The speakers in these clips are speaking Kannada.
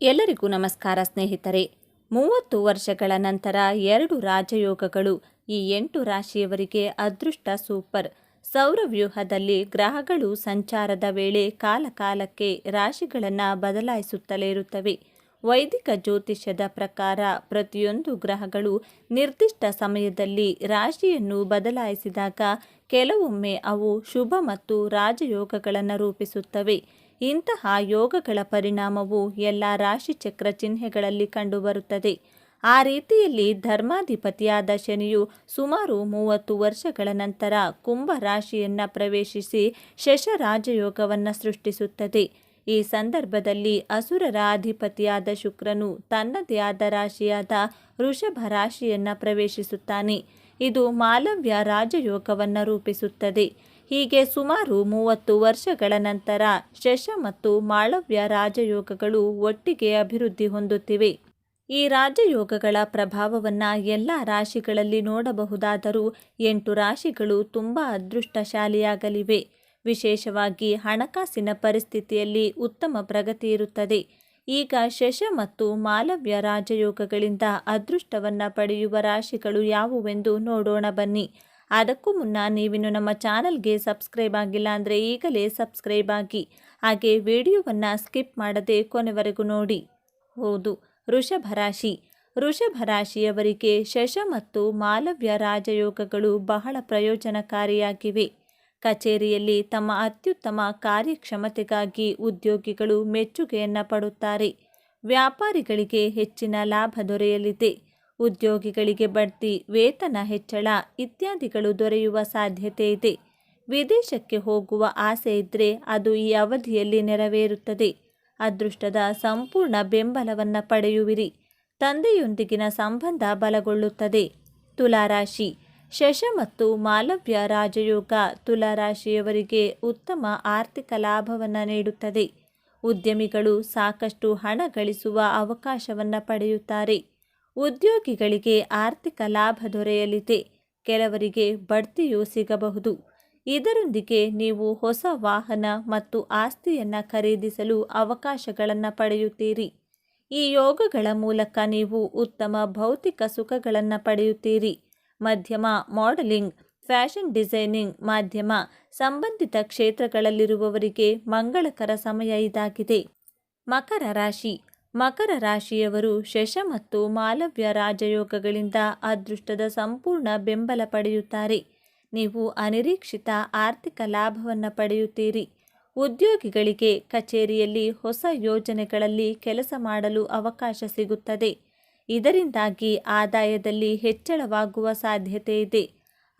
ಎಲ್ಲರಿಗೂ ನಮಸ್ಕಾರ ಸ್ನೇಹಿತರೆ. ಮೂವತ್ತು ವರ್ಷಗಳ ನಂತರ ಎರಡು ರಾಜಯೋಗಗಳು ಈ ಎಂಟು ರಾಶಿಯವರಿಗೆ ಅದೃಷ್ಟ ಸೂಪರ್. ಸೌರವ್ಯೂಹದಲ್ಲಿ ಗ್ರಹಗಳು ಸಂಚಾರದ ವೇಳೆ ಕಾಲಕಾಲಕ್ಕೆ ರಾಶಿಗಳನ್ನು ಬದಲಾಯಿಸುತ್ತಲೇ ಇರುತ್ತವೆ. ವೈದಿಕ ಜ್ಯೋತಿಷ್ಯದ ಪ್ರಕಾರ ಪ್ರತಿಯೊಂದು ಗ್ರಹಗಳು ನಿರ್ದಿಷ್ಟ ಸಮಯದಲ್ಲಿ ರಾಶಿಯನ್ನು ಬದಲಾಯಿಸಿದಾಗ ಕೆಲವೊಮ್ಮೆ ಅವು ಶುಭ ಮತ್ತು ರಾಜಯೋಗಗಳನ್ನು ರೂಪಿಸುತ್ತವೆ. ಇಂತಹ ಯೋಗಗಳ ಪರಿಣಾಮವು ಎಲ್ಲ ರಾಶಿಚಕ್ರ ಚಿಹ್ನೆಗಳಲ್ಲಿ ಕಂಡುಬರುತ್ತದೆ. ಆ ರೀತಿಯಲ್ಲಿ ಧರ್ಮಾಧಿಪತಿಯಾದ ಶನಿಯು ಸುಮಾರು ಮೂವತ್ತು ವರ್ಷಗಳ ನಂತರ ಕುಂಭ ರಾಶಿಯನ್ನು ಪ್ರವೇಶಿಸಿ ಶಶ ರಾಜಯೋಗವನ್ನು ಸೃಷ್ಟಿಸುತ್ತದೆ. ಈ ಸಂದರ್ಭದಲ್ಲಿ ಅಸುರರ ಅಧಿಪತಿಯಾದ ಶುಕ್ರನು ತನ್ನದೇ ಆದ ರಾಶಿಯಾದ ವೃಷಭ ರಾಶಿಯನ್ನು ಪ್ರವೇಶಿಸುತ್ತಾನೆ. ಇದು ಮಾಲವ್ಯ ರಾಜಯೋಗವನ್ನು ರೂಪಿಸುತ್ತದೆ. ಹೀಗೆ ಸುಮಾರು ಮೂವತ್ತು ವರ್ಷಗಳ ನಂತರ ಶಶ ಮತ್ತು ಮಾಳವ್ಯ ರಾಜಯೋಗಗಳು ಒಟ್ಟಿಗೆ ಅಭಿವೃದ್ಧಿ ಹೊಂದುತ್ತಿವೆ. ಈ ರಾಜಯೋಗಗಳ ಪ್ರಭಾವವನ್ನು ಎಲ್ಲ ರಾಶಿಗಳಲ್ಲಿ ನೋಡಬಹುದಾದರೂ ಎಂಟು ರಾಶಿಗಳು ತುಂಬ ಅದೃಷ್ಟಶಾಲಿಯಾಗಲಿವೆ. ವಿಶೇಷವಾಗಿ ಹಣಕಾಸಿನ ಪರಿಸ್ಥಿತಿಯಲ್ಲಿ ಉತ್ತಮ ಪ್ರಗತಿ ಇರುತ್ತದೆ. ಈಗ ಶಶ ಮತ್ತು ಮಾಲವ್ಯ ರಾಜಯೋಗಗಳಿಂದ ಅದೃಷ್ಟವನ್ನು ಪಡೆಯುವ ರಾಶಿಗಳು ಯಾವುವೆಂದು ನೋಡೋಣ ಬನ್ನಿ. ಅದಕ್ಕೂ ಮುನ್ನ ನೀವಿನ್ನು ನಮ್ಮ ಚಾನಲ್ಗೆ ಸಬ್ಸ್ಕ್ರೈಬ್ ಆಗಿಲ್ಲ ಅಂದರೆ ಈಗಲೇ ಸಬ್ಸ್ಕ್ರೈಬ್ ಆಗಿ. ಹಾಗೆ ವಿಡಿಯೋವನ್ನು ಸ್ಕಿಪ್ ಮಾಡದೆ ಕೊನೆವರೆಗೂ ನೋಡಿ. ಹೌದು, ವೃಷಭ ರಾಶಿ. ವೃಷಭ ರಾಶಿಯವರಿಗೆ ಶಶ ಮತ್ತು ಮಾಲವ್ಯ ರಾಜಯೋಗಗಳು ಬಹಳ ಪ್ರಯೋಜನಕಾರಿಯಾಗಿವೆ. ಕಚೇರಿಯಲ್ಲಿ ತಮ್ಮ ಅತ್ಯುತ್ತಮ ಕಾರ್ಯಕ್ಷಮತೆಗಾಗಿ ಉದ್ಯೋಗಿಗಳು ಮೆಚ್ಚುಗೆಯನ್ನು ಪಡುತ್ತಾರೆ. ವ್ಯಾಪಾರಿಗಳಿಗೆ ಹೆಚ್ಚಿನ ಲಾಭ ದೊರೆಯಲಿದೆ. ಉದ್ಯೋಗಿಗಳಿಗೆ ಬಡ್ತಿ, ವೇತನ ಹೆಚ್ಚಳ ಇತ್ಯಾದಿಗಳು ದೊರೆಯುವ ಸಾಧ್ಯತೆ ಇದೆ. ವಿದೇಶಕ್ಕೆ ಹೋಗುವ ಆಸೆ ಇದ್ದರೆ ಅದು ಈ ಅವಧಿಯಲ್ಲಿ ನೆರವೇರುತ್ತದೆ. ಅದೃಷ್ಟದ ಸಂಪೂರ್ಣ ಬೆಂಬಲವನ್ನು ಪಡೆಯುವಿರಿ. ತಂದೆಯೊಂದಿಗಿನ ಸಂಬಂಧ ಬಲಗೊಳ್ಳುತ್ತದೆ. ತುಲಾರಾಶಿ. ಶಶ ಮತ್ತು ಮಾಲವ್ಯ ರಾಜಯೋಗ ತುಲಾರಾಶಿಯವರಿಗೆ ಉತ್ತಮ ಆರ್ಥಿಕ ಲಾಭವನ್ನು ನೀಡುತ್ತದೆ. ಉದ್ಯಮಿಗಳು ಸಾಕಷ್ಟು ಹಣ ಗಳಿಸುವ ಅವಕಾಶವನ್ನು ಪಡೆಯುತ್ತಾರೆ. ಉದ್ಯೋಗಿಗಳಿಗೆ ಆರ್ಥಿಕ ಲಾಭ ದೊರೆಯಲಿದೆ. ಕೆಲವರಿಗೆ ಬಡ್ತಿಯೂ ಸಿಗಬಹುದು. ಇದರೊಂದಿಗೆ ನೀವು ಹೊಸ ವಾಹನ ಮತ್ತು ಆಸ್ತಿಯನ್ನು ಖರೀದಿಸಲು ಅವಕಾಶಗಳನ್ನು ಪಡೆಯುತ್ತೀರಿ. ಈ ಯೋಗಗಳ ಮೂಲಕ ನೀವು ಉತ್ತಮ ಭೌತಿಕ ಸುಖಗಳನ್ನು ಪಡೆಯುತ್ತೀರಿ. ಮಧ್ಯಮ ಮಾಡೆಲಿಂಗ್, ಫ್ಯಾಷನ್ ಡಿಸೈನಿಂಗ್ ಮಾಧ್ಯಮ ಸಂಬಂಧಿತ ಕ್ಷೇತ್ರಗಳಲ್ಲಿರುವವರಿಗೆ ಮಂಗಳಕರ ಸಮಯ ಇದಾಗಿದೆ. ಮಕರ ರಾಶಿ ಮಕರ ರಾಶಿಯವರು ಶಶ ಮತ್ತು ಮಾಲವ್ಯ ರಾಜಯೋಗಗಳಿಂದ ಅದೃಷ್ಟದ ಸಂಪೂರ್ಣ ಬೆಂಬಲ ಪಡೆಯುತ್ತಾರೆ. ನೀವು ಅನಿರೀಕ್ಷಿತ ಆರ್ಥಿಕ ಲಾಭವನ್ನು ಪಡೆಯುತ್ತೀರಿ. ಉದ್ಯೋಗಿಗಳಿಗೆ ಕಚೇರಿಯಲ್ಲಿ ಹೊಸ ಯೋಜನೆಗಳಲ್ಲಿ ಕೆಲಸ ಮಾಡಲು ಅವಕಾಶ ಸಿಗುತ್ತದೆ. ಇದರಿಂದಾಗಿ ಆದಾಯದಲ್ಲಿ ಹೆಚ್ಚಳವಾಗುವ ಸಾಧ್ಯತೆ ಇದೆ.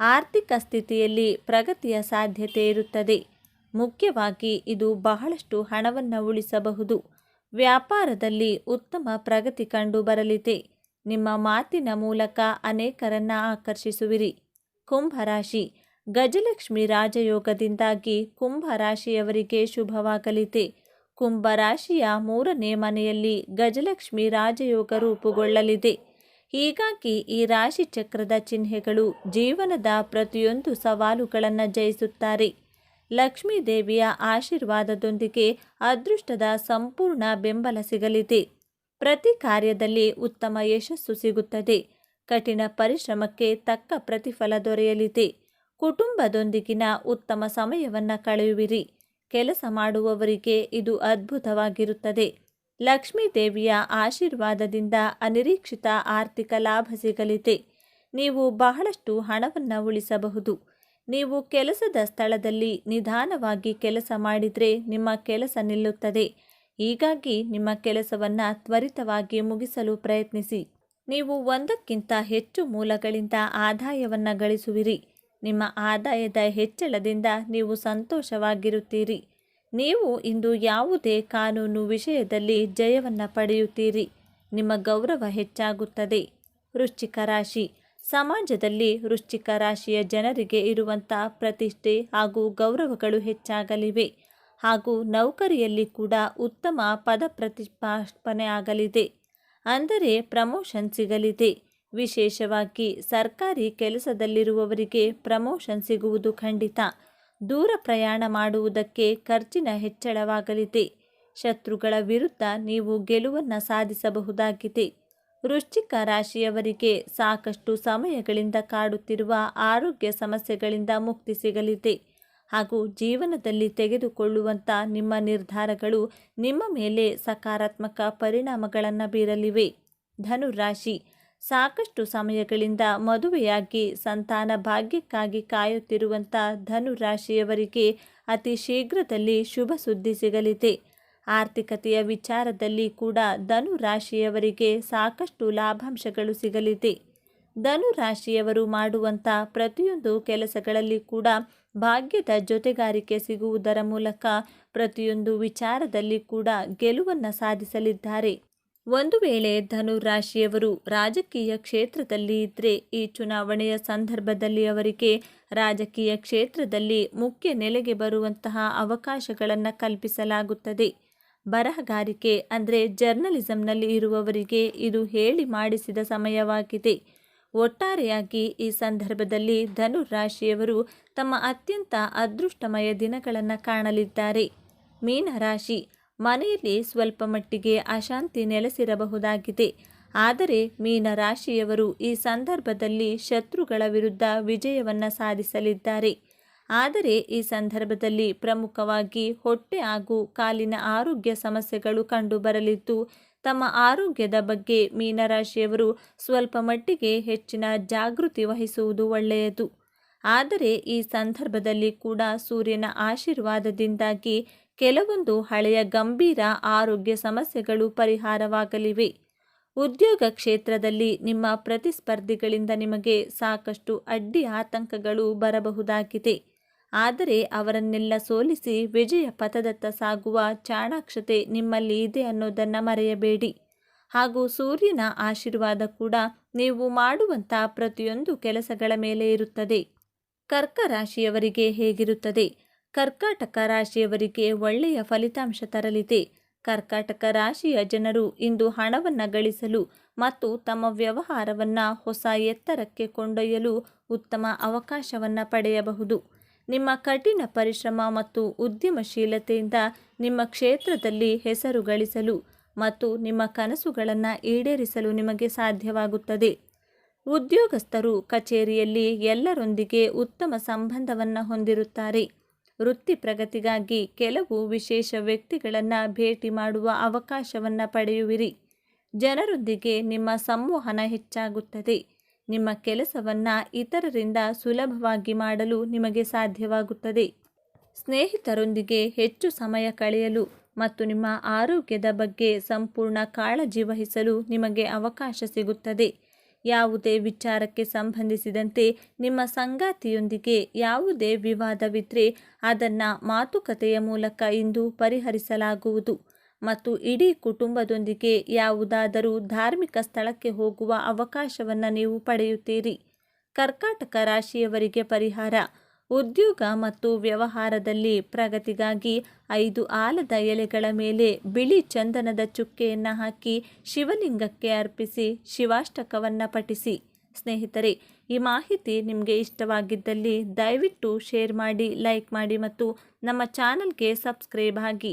ಆರ್ಥಿಕ ಸ್ಥಿತಿಯಲ್ಲಿ ಪ್ರಗತಿಯ ಸಾಧ್ಯತೆ ಇರುತ್ತದೆ. ಮುಖ್ಯವಾಗಿ ಇದು ಬಹಳಷ್ಟು ಹಣವನ್ನು ಉಳಿಸಬಹುದು. ವ್ಯಾಪಾರದಲ್ಲಿ ಉತ್ತಮ ಪ್ರಗತಿ ಕಂಡು ಬರಲಿದೆ ನಿಮ್ಮ ಮಾತಿನ ಮೂಲಕ ಅನೇಕರನ್ನ ಆಕರ್ಷಿಸುವಿರಿ. ಕುಂಭರಾಶಿ. ಗಜಲಕ್ಷ್ಮಿ ರಾಜಯೋಗದಿಂದಾಗಿ ಕುಂಭರಾಶಿಯವರಿಗೆ ಶುಭವಾಗಲಿದೆ. ಕುಂಭರಾಶಿಯ ಮೂರನೇ ಮನೆಯಲ್ಲಿ ಗಜಲಕ್ಷ್ಮಿ ರಾಜಯೋಗ ರೂಪುಗೊಳ್ಳಲಿದೆ. ಹೀಗಾಗಿ ಈ ರಾಶಿ ಚಕ್ರದ ಚಿಹ್ನೆಗಳು ಜೀವನದ ಪ್ರತಿಯೊಂದು ಸವಾಲುಗಳನ್ನು ಜಯಿಸುತ್ತಾರೆ. ಲಕ್ಷ್ಮೀ ದೇವಿಯ ಆಶೀರ್ವಾದದೊಂದಿಗೆ ಅದೃಷ್ಟದ ಸಂಪೂರ್ಣ ಬೆಂಬಲ ಸಿಗಲಿದೆ. ಪ್ರತಿ ಕಾರ್ಯದಲ್ಲಿ ಉತ್ತಮ ಯಶಸ್ಸು ಸಿಗುತ್ತದೆ. ಕಠಿಣ ಪರಿಶ್ರಮಕ್ಕೆ ತಕ್ಕ ಪ್ರತಿಫಲ ದೊರೆಯಲಿದೆ. ಕುಟುಂಬದೊಂದಿಗಿನ ಉತ್ತಮ ಸಮಯವನ್ನು ಕಳೆಯುವಿರಿ. ಕೆಲಸ ಮಾಡುವವರಿಗೆ ಇದು ಅದ್ಭುತವಾಗಿರುತ್ತದೆ. ಲಕ್ಷ್ಮೀ ದೇವಿಯ ಆಶೀರ್ವಾದದಿಂದ ಅನಿರೀಕ್ಷಿತ ಆರ್ಥಿಕ ಲಾಭ ಸಿಗಲಿದೆ. ನೀವು ಬಹಳಷ್ಟು ಹಣವನ್ನು ಉಳಿಸಬಹುದು. ನೀವು ಕೆಲಸದ ಸ್ಥಳದಲ್ಲಿ ನಿಧಾನವಾಗಿ ಕೆಲಸ ಮಾಡಿದರೆ ನಿಮ್ಮ ಕೆಲಸ ನಿಲ್ಲುತ್ತದೆ. ಹೀಗಾಗಿ ನಿಮ್ಮ ಕೆಲಸವನ್ನು ತ್ವರಿತವಾಗಿ ಮುಗಿಸಲು ಪ್ರಯತ್ನಿಸಿ. ನೀವು ಒಂದಕ್ಕಿಂತ ಹೆಚ್ಚು ಮೂಲಗಳಿಂದ ಆದಾಯವನ್ನು ಗಳಿಸುವಿರಿ. ನಿಮ್ಮ ಆದಾಯದ ಹೆಚ್ಚಳದಿಂದ ನೀವು ಸಂತೋಷವಾಗಿರುತ್ತೀರಿ. ನೀವು ಇಂದು ಯಾವುದೇ ಕಾನೂನು ವಿಷಯದಲ್ಲಿ ಜಯವನ್ನು ಪಡೆಯುತ್ತೀರಿ. ನಿಮ್ಮ ಗೌರವ ಹೆಚ್ಚಾಗುತ್ತದೆ. ವೃಶ್ಚಿಕ ರಾಶಿ. ಸಮಾಜದಲ್ಲಿ ವೃಶ್ಚಿಕ ರಾಶಿಯ ಜನರಿಗೆ ಇರುವಂಥ ಪ್ರತಿಷ್ಠೆ ಹಾಗೂ ಗೌರವಗಳು ಹೆಚ್ಚಾಗಲಿವೆ ಹಾಗೂ ನೌಕರಿಯಲ್ಲಿ ಕೂಡ ಉತ್ತಮ ಪದ ಪ್ರತಿಷ್ಠಾಪನೆ ಆಗಲಿದೆ. ಅಂದರೆ ಪ್ರಮೋಷನ್ ಸಿಗಲಿದೆ. ವಿಶೇಷವಾಗಿ ಸರ್ಕಾರಿ ಕೆಲಸದಲ್ಲಿರುವವರಿಗೆ ಪ್ರಮೋಷನ್ ಸಿಗುವುದು ಖಂಡಿತ. ದೂರ ಪ್ರಯಾಣ ಮಾಡುವುದಕ್ಕೆ ಖರ್ಚಿನ ಹೆಚ್ಚಳವಾಗಲಿದೆ. ಶತ್ರುಗಳ ವಿರುದ್ಧ ನೀವು ಗೆಲುವನ್ನು ಸಾಧಿಸಬಹುದಾಗಿದೆ. ವೃಶ್ಚಿಕ ರಾಶಿಯವರಿಗೆ ಸಾಕಷ್ಟು ಸಮಯಗಳಿಂದ ಕಾಡುತ್ತಿರುವ ಆರೋಗ್ಯ ಸಮಸ್ಯೆಗಳಿಂದ ಮುಕ್ತಿ ಸಿಗಲಿದೆ. ಹಾಗೂ ಜೀವನದಲ್ಲಿ ತೆಗೆದುಕೊಳ್ಳುವಂಥ ನಿಮ್ಮ ನಿರ್ಧಾರಗಳು ನಿಮ್ಮ ಮೇಲೆ ಸಕಾರಾತ್ಮಕ ಪರಿಣಾಮಗಳನ್ನು ಬೀರಲಿವೆ. ಧನುರಾಶಿ ಸಾಕಷ್ಟು ಸಮಯಗಳಿಂದ ಮದುವೆಯಾಗಿ ಸಂತಾನ ಭಾಗ್ಯಕ್ಕಾಗಿ ಕಾಯುತ್ತಿರುವಂಥ ಧನುರಾಶಿಯವರಿಗೆ ಅತಿ ಶೀಘ್ರದಲ್ಲಿ ಶುಭ ಸುದ್ದಿ ಸಿಗಲಿದೆ. ಆರ್ಥಿಕತೆಯ ವಿಚಾರದಲ್ಲಿ ಕೂಡ ಧನು ರಾಶಿಯವರಿಗೆ ಸಾಕಷ್ಟು ಲಾಭಾಂಶಗಳು ಸಿಗಲಿದೆ. ಧನು ರಾಶಿಯವರು ಮಾಡುವಂಥ ಪ್ರತಿಯೊಂದು ಕೆಲಸಗಳಲ್ಲಿ ಕೂಡ ಭಾಗ್ಯದ ಜೊತೆಗಾರಿಕೆ ಸಿಗುವುದರ ಮೂಲಕ ಪ್ರತಿಯೊಂದು ವಿಚಾರದಲ್ಲಿ ಕೂಡ ಗೆಲುವನ್ನು ಸಾಧಿಸಲಿದ್ದಾರೆ. ಒಂದು ವೇಳೆ ಧನು ರಾಶಿಯವರು ರಾಜಕೀಯ ಕ್ಷೇತ್ರದಲ್ಲಿ ಇದ್ದರೆ ಈ ಚುನಾವಣೆಯ ಸಂದರ್ಭದಲ್ಲಿ ಅವರಿಗೆ ರಾಜಕೀಯ ಕ್ಷೇತ್ರದಲ್ಲಿ ಮುಖ್ಯ ನೆಲೆಗೆ ಬರುವಂತಹ ಅವಕಾಶಗಳನ್ನು ಕಲ್ಪಿಸಲಾಗುತ್ತದೆ. ಬರಹಗಾರಿಕೆ, ಅಂದರೆ ಜರ್ನಲಿಸಂನಲ್ಲಿ ಇರುವವರಿಗೆ ಇದು ಹೇಳಿ ಮಾಡಿಸಿದ ಸಮಯವಾಗಿದೆ. ಒಟ್ಟಾರೆಯಾಗಿ ಈ ಸಂದರ್ಭದಲ್ಲಿ ಧನು ರಾಶಿಯವರು ತಮ್ಮ ಅತ್ಯಂತ ಅದೃಷ್ಟಮಯ ದಿನಗಳನ್ನು ಕಾಣಲಿದ್ದಾರೆ. ಮೀನರಾಶಿ, ಮನೆಯಲ್ಲಿ ಸ್ವಲ್ಪ ಮಟ್ಟಿಗೆ ಅಶಾಂತಿ ನೆಲೆಸಿರಬಹುದಾಗಿದೆ. ಆದರೆ ಮೀನರಾಶಿಯವರು ಈ ಸಂದರ್ಭದಲ್ಲಿ ಶತ್ರುಗಳ ವಿರುದ್ಧ ವಿಜಯವನ್ನು ಸಾಧಿಸಲಿದ್ದಾರೆ. ಆದರೆ ಈ ಸಂದರ್ಭದಲ್ಲಿ ಪ್ರಮುಖವಾಗಿ ಹೊಟ್ಟೆ ಹಾಗೂ ಕಾಲಿನ ಆರೋಗ್ಯ ಸಮಸ್ಯೆಗಳು ಕಂಡುಬರಲಿದ್ದು, ತಮ್ಮ ಆರೋಗ್ಯದ ಬಗ್ಗೆ ಮೀನರಾಶಿಯವರು ಸ್ವಲ್ಪ ಮಟ್ಟಿಗೆ ಹೆಚ್ಚಿನ ಜಾಗೃತಿ ವಹಿಸುವುದು ಒಳ್ಳೆಯದು. ಆದರೆ ಈ ಸಂದರ್ಭದಲ್ಲಿ ಕೂಡ ಸೂರ್ಯನ ಆಶೀರ್ವಾದದಿಂದಾಗಿ ಕೆಲವೊಂದು ಹಳೆಯ ಗಂಭೀರ ಆರೋಗ್ಯ ಸಮಸ್ಯೆಗಳು ಪರಿಹಾರವಾಗಲಿವೆ. ಉದ್ಯೋಗ ಕ್ಷೇತ್ರದಲ್ಲಿ ನಿಮ್ಮ ಪ್ರತಿಸ್ಪರ್ಧಿಗಳಿಂದ ನಿಮಗೆ ಸಾಕಷ್ಟು ಅಡ್ಡಿ ಆತಂಕಗಳು ಬರಬಹುದಾಗಿದೆ. ಆದರೆ ಅವರನ್ನೆಲ್ಲ ಸೋಲಿಸಿ ವಿಜಯ ಪಥದತ್ತ ಸಾಗುವ ಚಾಣಾಕ್ಷತೆ ನಿಮ್ಮಲ್ಲಿ ಇದೆ ಅನ್ನೋದನ್ನು ಮರೆಯಬೇಡಿ. ಹಾಗೂ ಸೂರ್ಯನ ಆಶೀರ್ವಾದ ಕೂಡ ನೀವು ಮಾಡುವಂಥ ಪ್ರತಿಯೊಂದು ಕೆಲಸಗಳ ಮೇಲೆ ಇರುತ್ತದೆ. ಕರ್ಕ ರಾಶಿಯವರಿಗೆ ಹೇಗಿರುತ್ತದೆ? ಕರ್ಕಾಟಕ ರಾಶಿಯವರಿಗೆ ಒಳ್ಳೆಯ ಫಲಿತಾಂಶ ತರಲಿದೆ. ಕರ್ಕಾಟಕ ರಾಶಿಯ ಜನರು ಇಂದು ಹಣವನ್ನು ಗಳಿಸಲು ಮತ್ತು ತಮ್ಮ ವ್ಯವಹಾರವನ್ನು ಹೊಸ ಎತ್ತರಕ್ಕೆ ಕೊಂಡೊಯ್ಯಲು ಉತ್ತಮ ಅವಕಾಶವನ್ನು ಪಡೆಯಬಹುದು. ನಿಮ್ಮ ಕಠಿಣ ಪರಿಶ್ರಮ ಮತ್ತು ಉದ್ಯಮಶೀಲತೆಯಿಂದ ನಿಮ್ಮ ಕ್ಷೇತ್ರದಲ್ಲಿ ಹೆಸರು ಗಳಿಸಲು ಮತ್ತು ನಿಮ್ಮ ಕನಸುಗಳನ್ನು ಈಡೇರಿಸಲು ನಿಮಗೆ ಸಾಧ್ಯವಾಗುತ್ತದೆ. ಉದ್ಯೋಗಸ್ಥರು ಕಚೇರಿಯಲ್ಲಿ ಎಲ್ಲರೊಂದಿಗೆ ಉತ್ತಮ ಸಂಬಂಧವನ್ನು ಹೊಂದಿರುತ್ತಾರೆ. ವೃತ್ತಿ ಪ್ರಗತಿಗಾಗಿ ಕೆಲವು ವಿಶೇಷ ವ್ಯಕ್ತಿಗಳನ್ನು ಭೇಟಿ ಮಾಡುವ ಅವಕಾಶವನ್ನು ಪಡೆಯುವಿರಿ. ಜನರೊಂದಿಗೆ ನಿಮ್ಮ ಸಂವಹನ ಹೆಚ್ಚಾಗುತ್ತದೆ. ನಿಮ್ಮ ಕೆಲಸವನ್ನು ಇತರರಿಂದ ಸುಲಭವಾಗಿ ಮಾಡಲು ನಿಮಗೆ ಸಾಧ್ಯವಾಗುತ್ತದೆ. ಸ್ನೇಹಿತರೊಂದಿಗೆ ಹೆಚ್ಚು ಸಮಯ ಕಳೆಯಲು ಮತ್ತು ನಿಮ್ಮ ಆರೋಗ್ಯದ ಬಗ್ಗೆ ಸಂಪೂರ್ಣ ಕಾಳಜಿ ವಹಿಸಲು ನಿಮಗೆ ಅವಕಾಶ ಸಿಗುತ್ತದೆ. ಯಾವುದೇ ವಿಚಾರಕ್ಕೆ ಸಂಬಂಧಿಸಿದಂತೆ ನಿಮ್ಮ ಸಂಗಾತಿಯೊಂದಿಗೆ ಯಾವುದೇ ವಿವಾದವಿದ್ದರೆ ಅದನ್ನು ಮಾತುಕತೆಯ ಮೂಲಕ ಇಂದು ಪರಿಹರಿಸಲಾಗುವುದು. ಮತ್ತು ಇಡೀ ಕುಟುಂಬದೊಂದಿಗೆ ಯಾವುದಾದರೂ ಧಾರ್ಮಿಕ ಸ್ಥಳಕ್ಕೆ ಹೋಗುವ ಅವಕಾಶವನ್ನು ನೀವು ಪಡೆಯುತ್ತೀರಿ. ಕರ್ಕಾಟಕ ರಾಶಿಯವರಿಗೆ ಪರಿಹಾರ. ಉದ್ಯೋಗ ಮತ್ತು ವ್ಯವಹಾರದಲ್ಲಿ ಪ್ರಗತಿಗಾಗಿ ಐದು ಆಲದ ಎಲೆಗಳ ಮೇಲೆ ಬಿಳಿ ಚಂದನದ ಚುಕ್ಕೆಯನ್ನು ಹಾಕಿ ಶಿವಲಿಂಗಕ್ಕೆ ಅರ್ಪಿಸಿ ಶಿವಾಷ್ಟಕವನ್ನು ಪಠಿಸಿ. ಸ್ನೇಹಿತರೆ, ಈ ಮಾಹಿತಿ ನಿಮಗೆ ಇಷ್ಟವಾಗಿದ್ದಲ್ಲಿ ದಯವಿಟ್ಟು ಶೇರ್ ಮಾಡಿ, ಲೈಕ್ ಮಾಡಿ ಮತ್ತು ನಮ್ಮ ಚಾನಲ್ಗೆ ಸಬ್ಸ್ಕ್ರೈಬ್ ಆಗಿ.